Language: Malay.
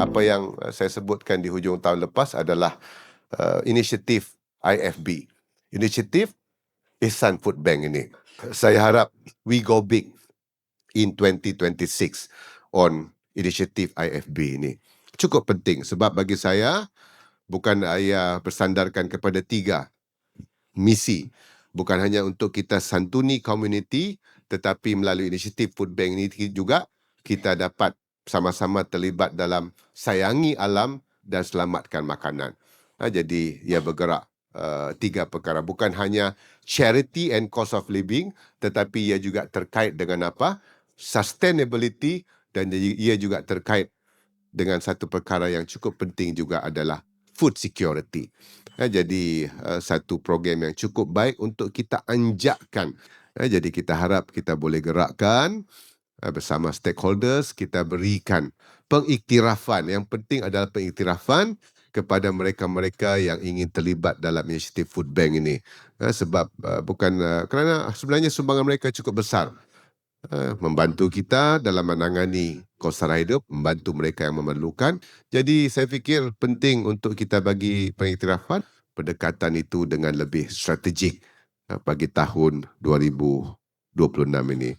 apa yang uh, saya sebutkan di hujung tahun lepas adalah uh, inisiatif IFB. Inisiatif Ihsan Food Bank ini. Saya harap we go big in 2026 on inisiatif IFB ini. Cukup penting sebab bagi saya bukan saya bersandarkan kepada tiga misi. Bukan hanya untuk kita santuni community tetapi melalui inisiatif Food Bank ini juga kita dapat sama-sama terlibat dalam sayangi alam dan selamatkan makanan. Ha, jadi ia bergerak uh, tiga perkara bukan hanya charity and cost of living tetapi ia juga terkait dengan apa sustainability dan ia juga terkait dengan satu perkara yang cukup penting juga adalah food security. Ha, jadi uh, satu program yang cukup baik untuk kita anjakkan. Ha, jadi kita harap kita boleh gerakkan bersama stakeholders kita berikan pengiktirafan. Yang penting adalah pengiktirafan kepada mereka-mereka yang ingin terlibat dalam inisiatif food bank ini. Uh, sebab uh, bukan kerana sebenarnya sumbangan mereka cukup besar. Membantu kita dalam menangani kos sara hidup membantu mereka yang memerlukan. Jadi saya fikir penting untuk kita bagi pengiktirafan pendekatan itu dengan lebih strategik bagi tahun 2026 ini